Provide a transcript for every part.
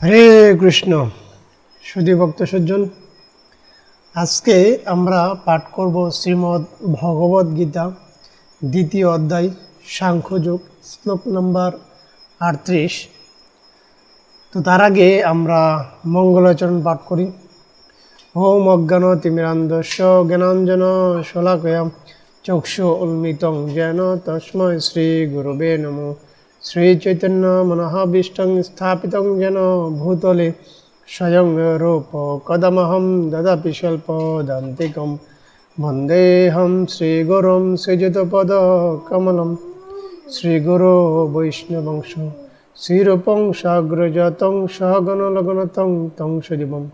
হরে কৃষ্ণ। সুধী ভক্ত সজ্জন, আজকে আমরা পাঠ করব শ্রীমদ্ ভগবদ গীতা, দ্বিতীয় অধ্যায়, সাংখ্যযোগ, শ্লোক নম্বর আটত্রিশ। তো তার আগে আমরা মঙ্গলাচরণ পাঠ করি। ওম অজ্ঞান তিমিরান্ধস্য জ্ঞানাঞ্জন শলাকয়াম চক্ষু উন্মিতং যেন তস্মৈ শ্রী গুরুবে নমঃ। শ্রী চৈতন্য মনোহাভীষ্টং স্থাপিতং যেন ভূতলে স্বয়ং রূপ কদমহম দদাপি স্বল্প দান্তিকম বন্দেহম শ্রীগুরুম শ্রীযুতপদ কমলম শ্রীগুরু বৈষ্ণবংশ শ্রীরূপং সাগ্রজাতং সহগণলগণতং তং সজীবম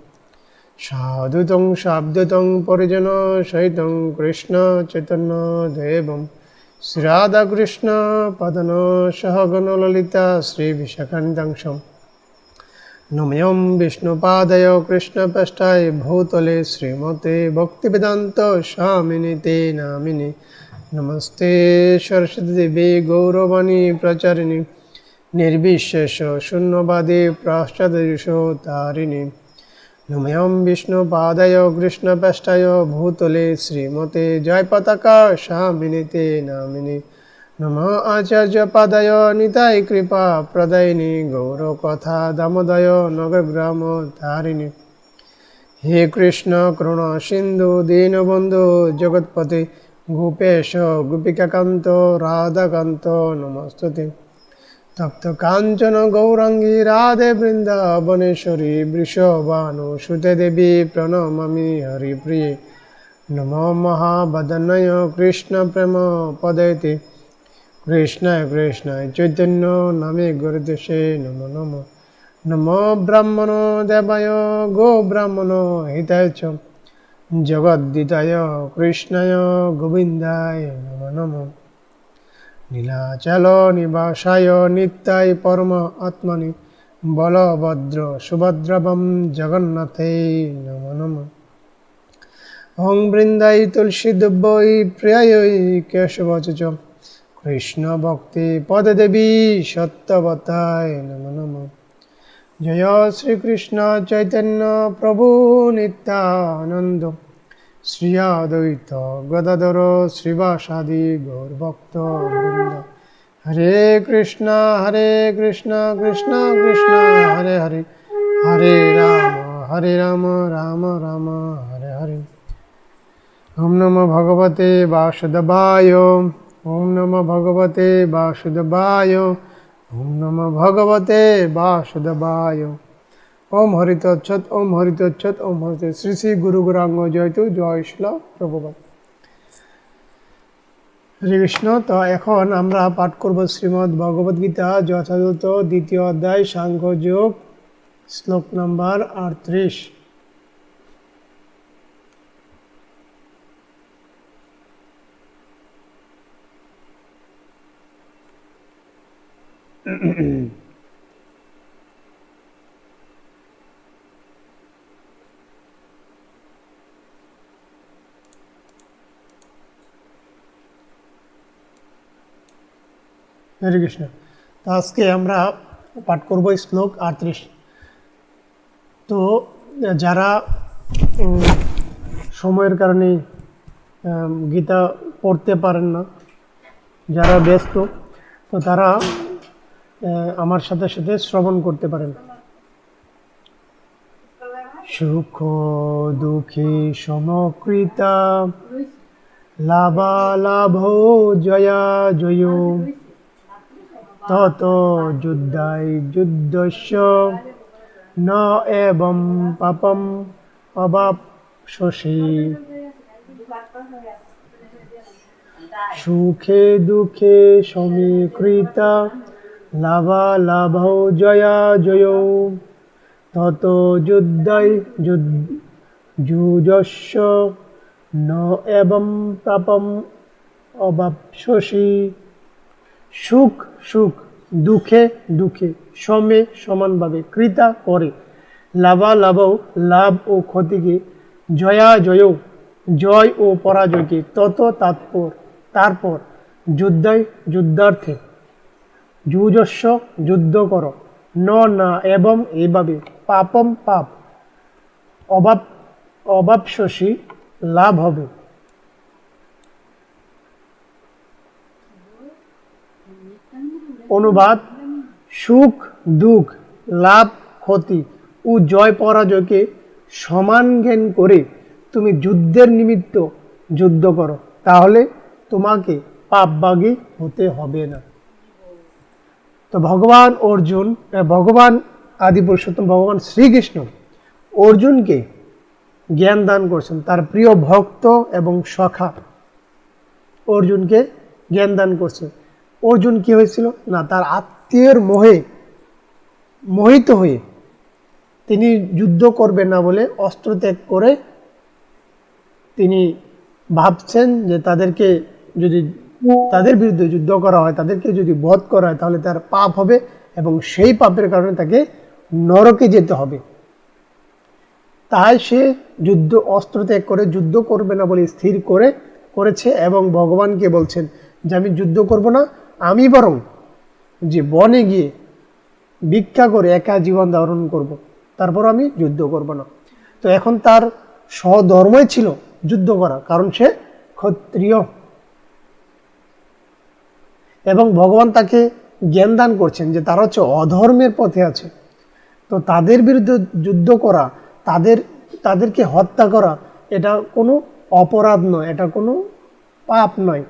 সাধুতং শাব্দতং পরিজন সহিতং কৃষ্ণ চৈতন্য দেবম শ্রীরাধাকৃষ্ণ পদন সহগণ ললিতা শ্রী বিশাখান্তাংশম নময়ম বিষ্ণুপাদয় কৃষ্ণপৃষ্ঠায় ভূতলে শ্রীমতে ভক্তিবেদান্ত স্বামিনীতে নামিনি নমস্তে সরস্বতী দেবী গৌরবাণী প্রচারিণী নির্বিশেষ শূন্যবাদী পাশ্চাদৃশ তারিণী নময়ম বিষ্ণুপাদয় কৃষ্ণপৃষ্ঠায় ভূতলে শ্রীমতে জয় পতাকা স্বামিনীতে নামিনী। নম আচার্য পাদয় নিতাই কৃপা প্রদায়িনী গৌর কথা দামোদয় নগরগ্রাম তারিণী হে কৃষ্ণ করুণ সিন্ধু দীনবন্ধু জগৎপতি গোপেশ গোপিকাকান্ত রাধাকান্ত নমস্তুতে। তপ্ত কাঞ্চন গৌরাঙ্গী রাধে বৃন্দাবনেশ্বরী বৃষভানু সুতে দেবী প্রণমামি হরিপ্রিয়ে। নম মহাবদনয় কৃষ্ণ প্রেম পদয়তে। কৃষ্ণায় কৃষ্ণায় চৈতন্য নামে গুরুদেশে নম নম। নম ব্রাহ্মণ দেবায় গো ব্রাহ্মণ হিতায় জগদ্দিতায় কৃষ্ণায় গোবিন্দায় নম নম। নীলাচল নিবাসায় নিত্যায় পরম আত্মনি বলভদ্র সুভদ্রবম জগন্নাথে নম নম। অং বৃন্দাই তুলসী দুব্বই প্রিয়ায় কেশবচ কৃষ্ণ ভক্তি পদদেবী সত্যবতায় নম নম। জয় শ্রীকৃষ্ণ চৈতন্য প্রভু নিত্যানন্দ। শ্রী অদ্বৈত গদাধর শ্রীবাসাদি গৌরভক্ত বৃন্দ। হরে কৃষ্ণ হরে কৃষ্ণ কৃষ্ণ কৃষ্ণ, হরে হরে। হরে রাম হরে রাম রাম রাম, হরে হরে। ওম নম ভগবতে বাসুদেবায়, ওম নম ভগবতে বাসুদেবায়, ওম নম ভগবতে বাসুদেবায়। ওম হরিতচ্ছত ওম হরিতচ্ছত ওম হরিত শ্রী শ্রী গুরু গুরাঙ্গ জয়তু জয় শিল প্রভুবাদ শ্রীকৃষ্ণ কৃষ্ণ, তো এখন আমরা পাঠ করব শ্রীমদ্ ভগবদ গীতা, যথাযথ দ্বিতীয় অধ্যায় সাংঘযোগ যোগ, শ্লোক নম্বর আটত্রিশ। হরে কৃষ্ণ। তো আজকে আমরা পাঠ করব শ্লোক আটত্রিশ। তো যারা সময়ের কারণে গীতা পড়তে পারেন না, যারা ব্যস্ত, তো তারা আমার সাথে সাথে শ্রবণ করতে পারেন। সুখ, দুঃখী সমকৃতা লাভালাভ জয়া জয়। তত যুদ্ধায় যুদ্ধস্য। ন এবং পাপম অবাপসি সুখে দুঃখে সমীকৃতা লাভালাভ জয়া জয়। তত যুদ্ধায় যুজস্য। ন এবং পাপম অবাপসি সুখ সুখ, দুঃখে দুঃখে, সমে, সমানভাবে কৃতা করে। লাভালাভও লাভ ও ক্ষতিকে জয়া জয় জয় ও পরাজয়কে তত তাৎপর, তারপর যুদ্ধায় যুদ্ধার্থে। যুজস্ব, যুদ্ধ কর। ন, না, এবং এভাবে পাপম পাপ। অভাব অভাব লাভ হবে। অনুবাদ, সুখ, দুঃখ, লাভ, ক্ষতি ও জয় পরাজয়কে সমান জ্ঞান করে তুমি যুদ্ধের নিমিত্ত যুদ্ধ করো। তাহলে তোমাকে পাপবাগী হতে হবে না। তো ভগবান অর্জুন ভগবান আদি পুরুষোত্তম ভগবান শ্রীকৃষ্ণ অর্জুনকে জ্ঞান দান করছেন। তার প্রিয় ভক্ত এবং সখা অর্জুনকে জ্ঞান দান করছে। অর্জুন কি হয়েছিল? না, তার আত্মীয়ের মোহে মোহিত হয়ে তিনি যুদ্ধ করবেন না বলে অস্ত্র ত্যাগ করে তিনি ভাবছেন যে তাদেরকে যদি তাদের বিরুদ্ধে যুদ্ধ করা হয়, তাদেরকে যদি বধ করা হয়, তাহলে তার পাপ হবে এবং সেই পাপের কারণে তাকে নরকে যেতে হবে। তাই সে যুদ্ধ অস্ত্র ত্যাগ করে যুদ্ধ করবে না বলে স্থির করে করেছে এবং ভগবানকে বলছেন যে, আমি যুদ্ধ করব না আমি বরং যে বনে গিয়ে ভিক্ষা করে একা জীবন ধারণ করব। তারপর আমি যুদ্ধ করব না। তো এখন তার স্বধর্মই ছিল যুদ্ধ করা, কারণ সে ক্ষত্রিয়। এবং ভগবান তাকে জ্ঞান দান করছেন যে তারা হচ্ছে অধর্মের পথে আছে। তো তাদের বিরুদ্ধে যুদ্ধ করা, তাদের, তাদেরকে হত্যা করা, এটা কোনো অপরাধ নয়, এটা কোনো পাপ নয়।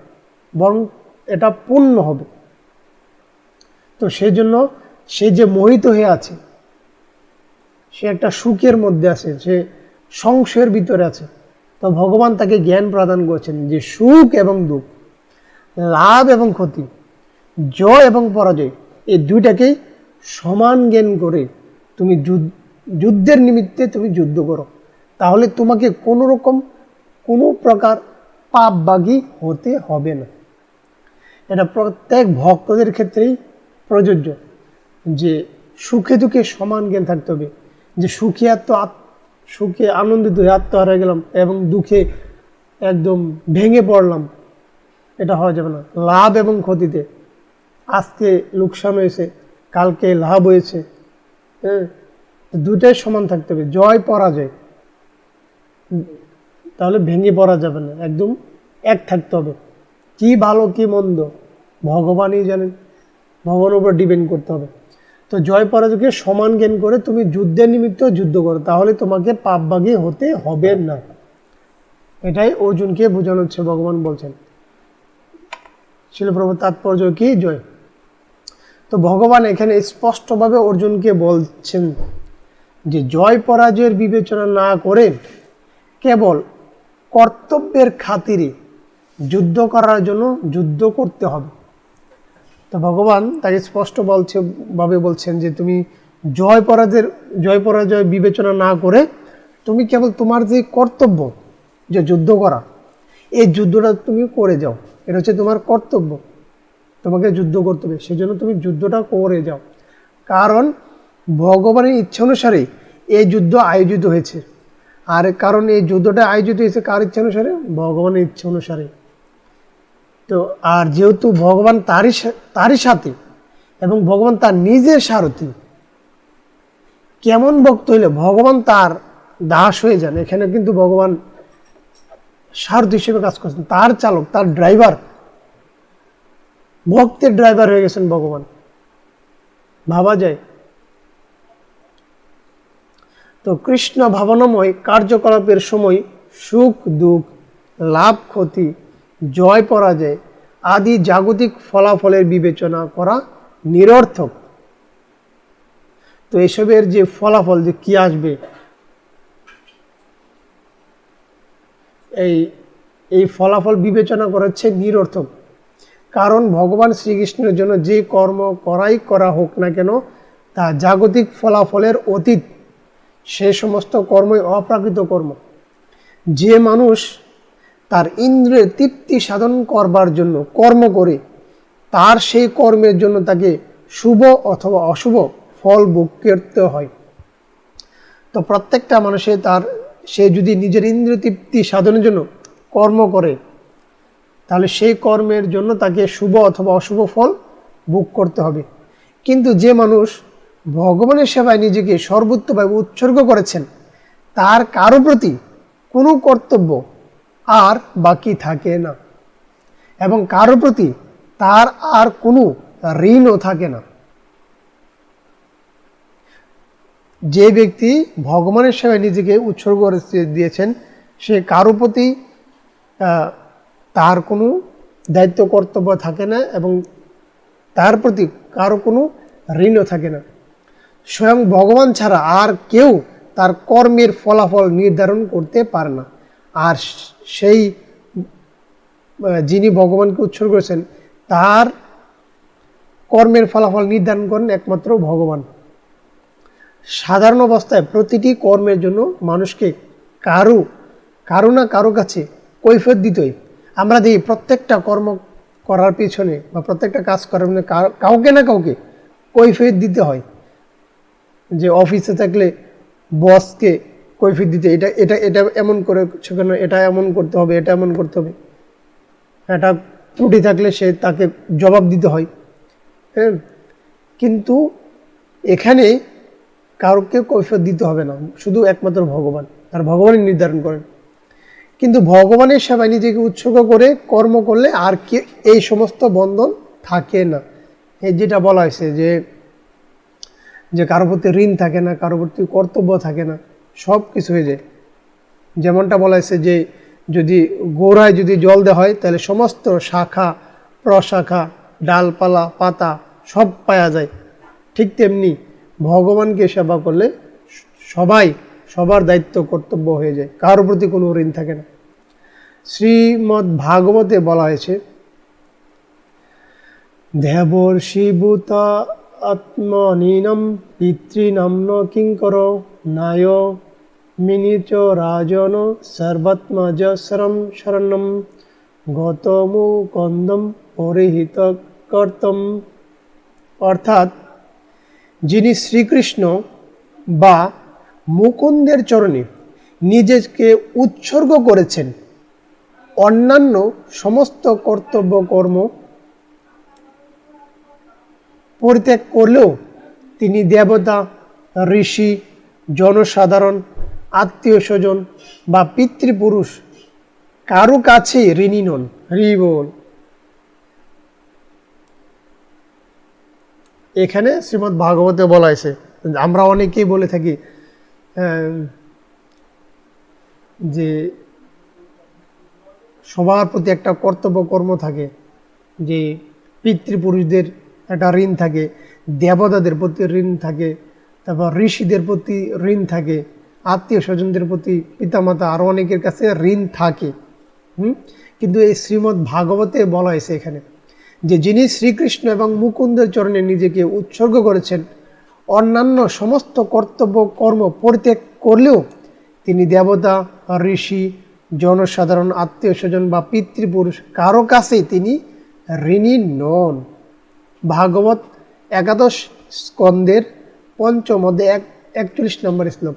বরং এটা পূর্ণ হবে। তো সেই জন্য সে যে মোহিত হয়ে আছে, সে একটা সুখের মধ্যে আছে, সে সংশয়ের ভিতরে আছে। তো ভগবান তাকে জ্ঞান প্রদান করছেন যে সুখ এবং দুঃখ, লাভ এবং ক্ষতি, জয় এবং পরাজয়, এই দুইটাকেই সমান জ্ঞান করে তুমি যুদ্ধ- যুদ্ধের নিমিত্তে তুমি যুদ্ধ করো। তাহলে তোমাকে কোনো রকম কোনো প্রকার পাপবাগী হতে হবে না। এটা প্রত্যেক ভক্তদের ক্ষেত্রেই প্রযোজ্য যে সুখে দুঃখে সমান জ্ঞান থাকতে হবে, যে সুখে আত্ম আত, সুখে আনন্দিত হয়ে আত্মহারা গেলাম এবং দুঃখে একদম ভেঙে পড়লাম, এটা হওয়া যাবে না। লাভ এবং ক্ষতিতে আজকে লোকসান হয়েছে, কালকে লাভ হয়েছে হ্যাঁ? দুটাই সমান থাকতে হবে, জয় পরাজয়। তাহলে ভেঙে পড়া যাবে না, একদম এক থাকতে হবে। কি ভালো, কি মন্দ? ভগবানই জানেন। ভগবানের উপর ডিপেন্ড করতে হবে। তো জয় পরাজয়কে সমান জ্ঞান করে তুমি যুদ্ধের নিমিত্ত যুদ্ধ করো, তাহলে তোমাকে পাপবাগী হতে হবে না। এটাই অর্জুনকে বোঝানো হচ্ছে, ভগবান বলছেন। শিলপ্রভু তাৎপর্য কি? জয়। তো ভগবান এখানে স্পষ্টভাবে অর্জুনকে বলছেন যে জয় পরাজয়ের বিবেচনা না করে কেবল কর্তব্যের খাতিরে যুদ্ধ করার জন্য যুদ্ধ করতে হবে। তো ভগবান তাকে স্পষ্ট বলছে, ভাবে বলছেন যে তুমি জয় পরাজয়ের, জয় পরাজয় বিবেচনা না করে তুমি কেবল তোমার যে কর্তব্য যে যুদ্ধ করা, এই যুদ্ধটা তুমি করে যাও। এটা হচ্ছে তোমার কর্তব্য। তোমাকে যুদ্ধ করতে হবে, সেজন্য তুমি যুদ্ধটা করে যাও। কারণ ভগবানের ইচ্ছা অনুসারে এই যুদ্ধ আয়োজিত হয়েছে। আর কারণ এই যুদ্ধটা আয়োজিত হয়েছে কার ইচ্ছা অনুসারে? ভগবানের ইচ্ছা অনুসারে। তো আর যেহেতু ভগবান তারই তারই সাথে এবং ভগবান তার নিজের সারথি, কেমন ভক্ত হইলে ভগবান তার দাস হয়ে যান। এখানে কিন্তু ভগবান সারথি হিসেবে কাজ করছেন। তার চালক, তার ড্রাইভার ভক্তের ড্রাইভার হয়ে গেছেন ভগবান। ভাবা যায়। তো কৃষ্ণ ভাবনাময় কার্যকলাপের সময় সুখ, দুঃখ, লাভ, ক্ষতি জয় পরাজয় আদি জাগতিক ফলাফলের বিবেচনা করা নিরর্থক। তো এসবের যে ফলাফল যে কি আসবে? এই এই ফলাফল বিবেচনা করা হচ্ছে নিরর্থক। কারণ ভগবান শ্রীকৃষ্ণের জন্য যে কর্ম করাই করা হোক না কেন, তা জাগতিক ফলাফলের অতীত। সে সমস্ত কর্মই অপ্রাকৃত কর্ম। যে মানুষ তার ইন্দ্রিয়ের তৃপ্তি সাধন করবার জন্য কর্ম করে, তার সেই কর্মের জন্য তাকে শুভ অথবা অশুভ ফল ভোগ করতে হয়। তো প্রত্যেকটা মানুষে তার, সে যদি নিজের ইন্দ্রিয় তৃপ্তি সাধনের জন্য কর্ম করে, তাহলে সেই কর্মের জন্য তাকে শুভ অথবা অশুভ ফল ভোগ করতে হবে। কিন্তু যে মানুষ ভগবানের সেবায় নিজেকে সর্বোত্তভাবে উৎসর্গ করেছেন, তার কারও প্রতি কোনো কর্তব্য আর বাকি থাকে না। এবং কারও প্রতি তার আর কোনো ঋণও থাকে না। যে ব্যক্তি ভগবানের সেবায় নিজেকে উৎসর্গ দিয়েছেন, সে কারও প্রতি তার কোনো দায়িত্ব, কর্তব্য থাকে না এবং তার প্রতি কারও কোনো ঋণও থাকে না। স্বয়ং ভগবান ছাড়া আর কেউ তার কর্মের ফলাফল নির্ধারণ করতে পারে না। আর সেই যিনি ভগবানকে উৎসর্গ করেছেন, তার কর্মের ফলাফল নির্ধারণ করেন একমাত্র ভগবান। সাধারণ অবস্থায় প্রতিটি কর্মের জন্য মানুষকে কারও কারও না কারও কাছে কৈফিয়ত দিতই আমরা দেখি প্রত্যেকটা কর্ম করার পিছনে বা প্রত্যেকটা কাজ করার পিছনে কাউকে না কাউকে কৈফিয়ত দিতে হয়। যে অফিসে থাকলে বসকে কৈফিয়ত দিতে, এটা এটা এটা এমন করে কেন এটা এমন করতে হবে, এটা এমন করতে হবে। একটা ত্রুটি থাকলে সে তাকে জবাব দিতে হয়। হ্যাঁ? কিন্তু এখানে কাউকে কৈফিয়ত দিতে হবে না, শুধু একমাত্র ভগবান, আর ভগবানই নির্ধারণ করেন। কিন্তু ভগবানের সেবায় নিজেকে উৎসর্গ করে কর্ম করলে আর কি, এই সমস্ত বন্ধন থাকে না। এই যেটা বলা হয়েছে যে যে কারও প্রতি ঋণ থাকে না কারও প্রতি কর্তব্য থাকে না। সব কিছু হয়ে যায়। যেমনটা বলা হয়েছে যে যদি গোড়ায় যদি জল দেওয়া হয়, তাহলে সমস্ত শাখা, প্রশাখা, ডালপালা, পাতা সব পাওয়া যায়। ঠিক তেমনি ভগবানকে সেবা করলে সবাই সবার দায়িত্ব, কর্তব্য হয়ে যায়। কারোর প্রতি কোনো ঋণ থাকে না। শ্রীমদ্ ভাগবতে বলা হয়েছে, দেবর্ষিভূত আত্মনীনম পিতৃনাম ন কিঙ্কর নায় মিনিচ রাজন শরম শরণম গতমু কন্দম পরিহিত কর্তম অর্থাৎ যিনি শ্রীকৃষ্ণ বা মুকুন্দের চরণে নিজেকে উৎসর্গ করেছেন, অন্যান্য সমস্ত কর্তব্য কর্ম পরিত্যাগ করলেও তিনি দেবতা, ঋষি জনসাধারণ, আত্মীয় স্বজন বা পিতৃপুরুষ, কারও কাছে ঋণী নন। বল এখানে শ্রীমদ্ ভাগবতে বলা হয়েছে, আমরা অনেকেই বলে থাকি যে সবার প্রতি একটা কর্তব্য কর্ম থাকে, যে পিতৃপুরুষদের একটা ঋণ থাকে, দেবতাদের প্রতি ঋণ থাকে তারপর ঋষিদের প্রতি ঋণ থাকে, আত্মীয় স্বজনদের প্রতি, পিতামাতা আরও অনেকের কাছে ঋণ থাকে, হুম? কিন্তু এই শ্রীমদ্ ভাগবতে বলা হয়েছে এখানে যে যিনি শ্রীকৃষ্ণ এবং মুকুন্দের চরণে নিজেকে উৎসর্গ করেছেন, অন্যান্য সমস্ত কর্তব্য কর্ম পরিত্যাগ করলেও তিনি দেবতা, ঋষি, জনসাধারণ, আত্মীয় স্বজন বা পিতৃপুরুষ কারও কাছেই তিনি ঋণী নন। ভাগবত একাদশ স্কন্দের পঞ্চম অধ্যায় এক, একচল্লিশ নম্বর শ্লোক।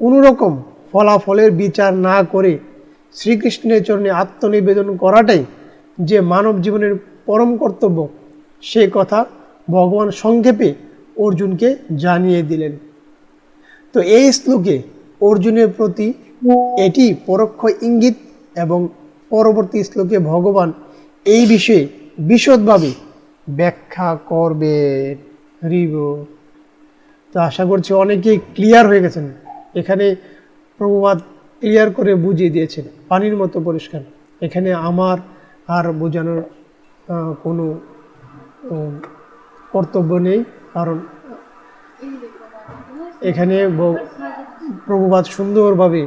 কোনোরকম ফলাফলের বিচার না করে শ্রীকৃষ্ণের চরণে আত্মনিবেদন করাটাই যে মানব জীবনের পরম কর্তব্য, সে কথা ভগবান সংক্ষেপে অর্জুনকে জানিয়ে দিলেন। তো এই শ্লোকে অর্জুনের প্রতি এটি পরোক্ষ ইঙ্গিত এবং পরবর্তী শ্লোকে ভগবান এই বিষয়ে বিশদভাবে ব্যাখ্যা করবেন। হরিব তো আশা করছি অনেকেই ক্লিয়ার হয়ে গেছেন। এখানে প্রভুবাদ ক্লিয়ার করে বুঝিয়ে দিয়েছেন, পানির মতো পরিষ্কার। এখানে আমার আর বোঝানোর কোনো কর্তব্য নেই, কারণ এখানে প্রভুবাদ সুন্দরভাবে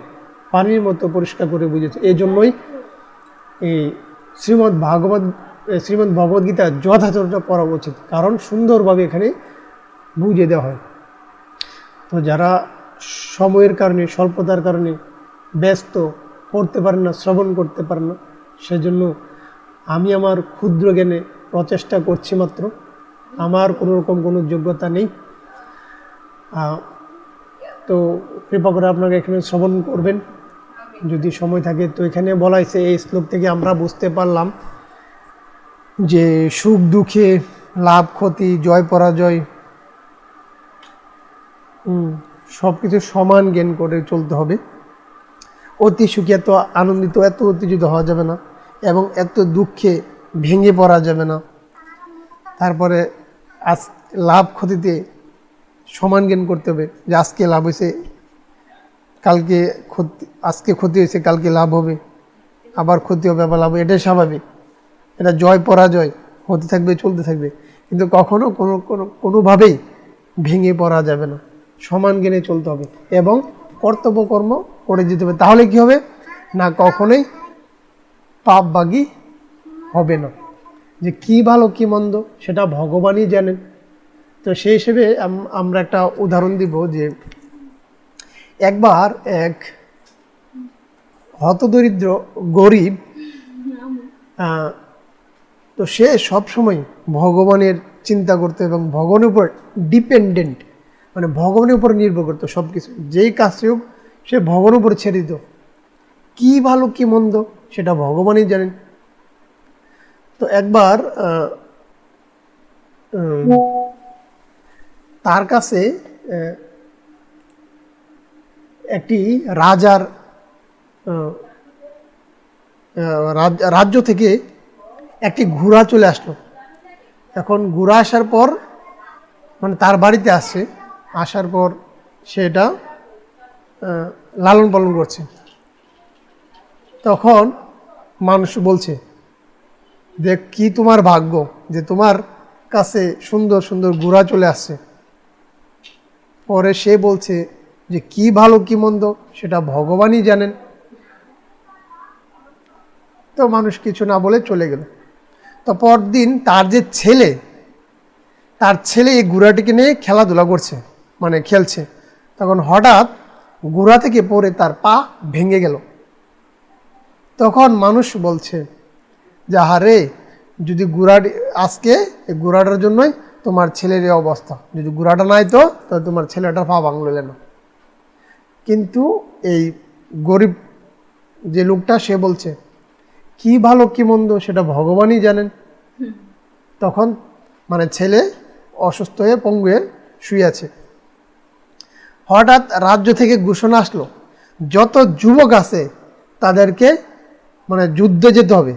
পানির মতো পরিষ্কার করে বুঝেছে। এই জন্যই এই শ্রীমদ্ ভাগবত শ্রীমদ্ ভগবদ্গীতা যথাযথ পড়া উচিত, কারণ সুন্দরভাবে এখানে বুঝিয়ে দেওয়া হয়। তো যারা সময়ের কারণে, স্বল্পতার কারণে ব্যস্ত, পড়তে পারেন না, শ্রবণ করতে পারেন না, সেজন্য আমি আমার ক্ষুদ্র জ্ঞানে প্রচেষ্টা করছি মাত্র। আমার কোনো রকম কোনো যোগ্যতা নেই। তো কৃপা করে আপনারা এখানে শ্রবণ করবেন। যদি সময় থাকে, তো এখানে বলা হয়েছে, এই শ্লোক থেকে আমরা বুঝতে পারলাম যে সুখ দুঃখে লাভ ক্ষতি জয় পরাজয় সব কিছু সমান জ্ঞান করে চলতে হবে। অতি সুখে, এত আনন্দিত, এত উত্তেজিত হওয়া যাবে না এবং এত দুঃখে ভেঙে পড়া যাবে না। তারপরে আজ লাভ ক্ষতিতে সমান জ্ঞান করতে হবে যে আজকে লাভ হয়েছে, কালকে ক্ষতি, আজকে ক্ষতি হয়েছে, কালকে লাভ হবে, আবার ক্ষতি হবে, আবার লাভ হবে, এটাই স্বাভাবিক। এটা জয়, পরাজয় হতে থাকবে, চলতে থাকবে। কিন্তু কখনো কোনো কোনো, কোনোভাবেই ভেঙে পড়া যাবে না। সমান জ্ঞানে চলতে হবে এবং কর্তব্য কর্ম করে যেতে হবে। তাহলে কি হবে? না, কখনোই পাপবাগী হবে না। যে কি ভালো, কি মন্দ, সেটা ভগবানই জানেন। তো সেই হিসেবে আমরা একটা উদাহরণ দিব যে একবার এক হতদরিদ্র গরিব তো সে সবসময় ভগবানের চিন্তা করতো এবং ভগবানের উপর ডিপেন্ডেন্ট মানে ভগবানের উপর নির্ভর করতো সব কিছু যেই কাজটি হোক, সে ভগবানের উপর ছেড়ে দিত। কি ভালো, কি মন্দ, সেটা ভগবানই জানেন। তো একবার তার কাছে একটি রাজার রাজ্য থেকে একটি ঘোড়া চলে আসলো। এখন ঘোড়া আসার পর মানে তার বাড়িতে আসছে আসার পর সেটা লালন পালন করছে। তখন মানুষ বলছে যে কি তোমার ভাগ্য যে তোমার কাছে সুন্দর সুন্দর ঘোড়া চলে আসছে? পরে সে বলছে যে, কি ভালো, কি মন্দ, সেটা ভগবানই জানেন। তো মানুষ কিছু না বলে চলে গেল। তো পরদিন তার যে ছেলে, তার ছেলে এই গুড়াটিকে নিয়ে খেলাধুলা করছে। মানে খেলছে। তখন হঠাৎ গুড়া থেকে পড়ে তার পা ভেঙে গেল। তখন মানুষ বলছে যে আহারে যদি গুড়াটি আজকে এই গুড়াটার জন্যই তোমার ছেলের এই অবস্থা। যদি গুড়াটা নাই তো তাহলে তোমার ছেলেটার পা ভাঙলো না। কিন্তু এই গরিব যে লোকটা সে বলছে কি ভালো কি মন্দ সেটা ভগবানই জানেন। তখন মানে ছেলে অসুস্থ হয়ে পঙ্গু হয়ে শুয়ে আছে। হঠাৎ রাজ্য থেকে ঘোষণা আসলো, যত যুবক আছে তাদেরকে মানে যুদ্ধে যেতে হবে।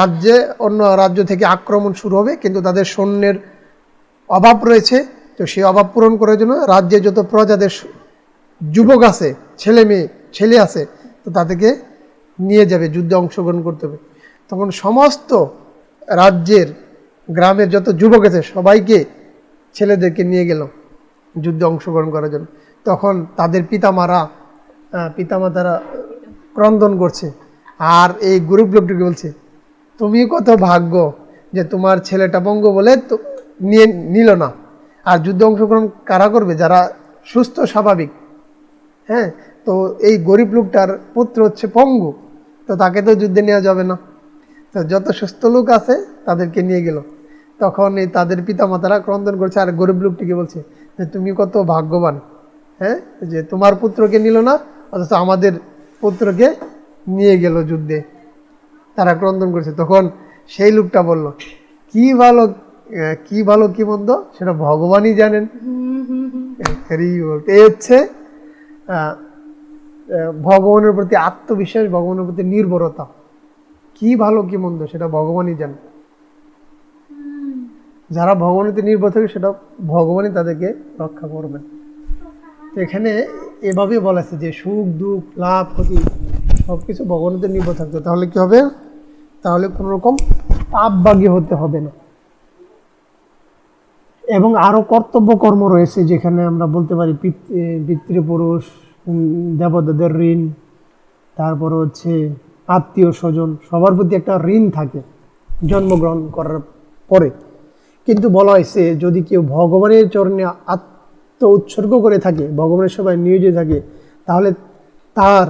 রাজ্যে অন্য রাজ্য থেকে আক্রমণ শুরু হবে, কিন্তু তাদের সৈন্যের অভাব রয়েছে। তো সেই অভাব পূরণ করার জন্য রাজ্যে যত প্রজাদের যুবক আছে, ছেলে মেয়ে, ছেলে আছে, তো তাদেরকে নিয়ে যাবে, যুদ্ধে অংশগ্রহণ করতে হবে। তখন সমস্ত রাজ্যের, গ্রামের যত যুবক আছে, সবাইকে ছেলেদেরকে নিয়ে গেল। যুদ্ধে অংশগ্রহণ করার জন্য। তখন তাদের পিতামারা পিতামাতারা ক্রন্দন করছে। আর এই গ্রুপ লোকটিকে বলছে, তুমি কত ভাগ্য যে তোমার ছেলেটা বঙ্গ বলে নিয়ে নিল না। আর যুদ্ধে অংশগ্রহণ কারা করবে? যারা সুস্থ, স্বাভাবিক। হ্যাঁ তো এই গরিব লোকটার পুত্র হচ্ছে পঙ্গু। তো তাকে তো যুদ্ধে নেওয়া যাবে না। তো যত সুস্থ লোক আছে তাদেরকে নিয়ে গেল। তখন এই তাদের পিতামাতারা ক্রন্দন করছে। আর গরিব লোকটিকে বলছে যে তুমি কত ভাগ্যবান হ্যাঁ? যে তোমার পুত্রকে নিল না, অথচ আমাদের পুত্রকে নিয়ে গেল যুদ্ধে। তারা ক্রন্দন করছে। তখন সেই লোকটা বলল, কি ভালো কি ভালো, কি মন্দ, সেটা ভগবানই জানেন। এই হচ্ছে ভগবানের প্রতি আত্মবিশ্বাস, ভগবানের প্রতি নির্ভরতা। কি ভালো, কি মন্দ, সেটা ভগবানই জানে যারা ভগবানের প্রতি নির্ভর থাকে, সেটা ভগবানই তাদেরকে রক্ষা করবেন তো এখানে এভাবেই বলা আছে যে সুখ, দুঃখ, লাভ, ক্ষতি সব কিছু ভগবানের উপর নির্ভর থাকতে হবে। তাহলে কি হবে? তাহলে কোনো রকম পাপবাগী হতে হবে না। এবং আরও কর্তব্য কর্ম রয়েছে, যেখানে আমরা বলতে পারি পিত- পিতৃপুরুষ দেবতাদের ঋণ, তারপর হচ্ছে আত্মীয় স্বজন, সবার প্রতি একটা ঋণ থাকে, জন্মগ্রহণ করার পরে। কিন্তু বলা হয়েছে, যদি কেউ ভগবানের চরণে আত্ম উৎসর্গ করে থাকে, ভগবানের সবাই নিয়োজিত থাকে, তাহলে তার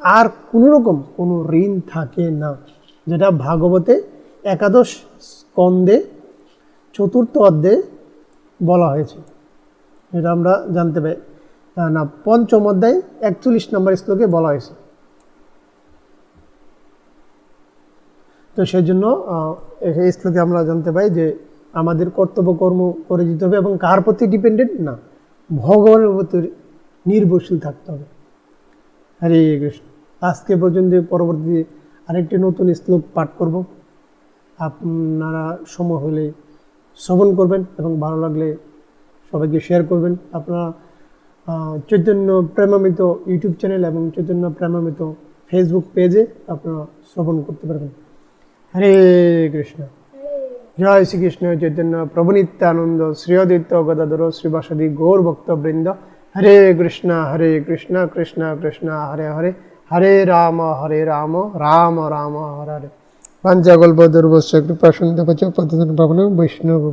আর কোনো রকম কোনো ঋণ থাকে না। যেটা ভাগবতে একাদশ স্কন্দে চতুর্থ অধ্যায়ে বলা হয়েছে। এটা আমরা জানতে পাই। না পঞ্চম অধ্যায় একচল্লিশ নম্বর শ্লোকে বলা হয়েছে। তো সেই জন্য এই শ্লোকে আমরা জানতে পাই যে আমাদের কর্তব্য কর্ম করে যেতে হবে এবং কার প্রতি ডিপেন্ডেন্ট না। ভগবানের প্রতি নির্ভরশীল থাকতে হবে। হরে কৃষ্ণ। আজকে পর্যন্ত পরবর্তী আরেকটি নতুন শ্লোক পাঠ করব। আপনারা সময় হলে শ্রবণ করবেন এবং ভালো লাগলে সবাইকে শেয়ার করবেন। আপনারা চৈতন্য প্রেমামিত ইউটিউব চ্যানেল এবং চৈতন্য প্রেমামিত ফেসবুক পেজে আপনারা শ্রবণ করতে পারবেন। হরে কৃষ্ণ। জয় শ্রীকৃষ্ণ চৈতন্য প্রভু নিত্যানন্দ গদাধর শ্রীবাসদী গৌর ভক্তবৃন্দ। হরে কৃষ্ণ হরে কৃষ্ণ কৃষ্ণ কৃষ্ণ, হরে হরে হরে রাম হরে রাম রাম রাম, হরে হরে। পাঞ্চগল্প দুর্বশ্য কৃপা সুন্দর পাবন বৈষ্ণব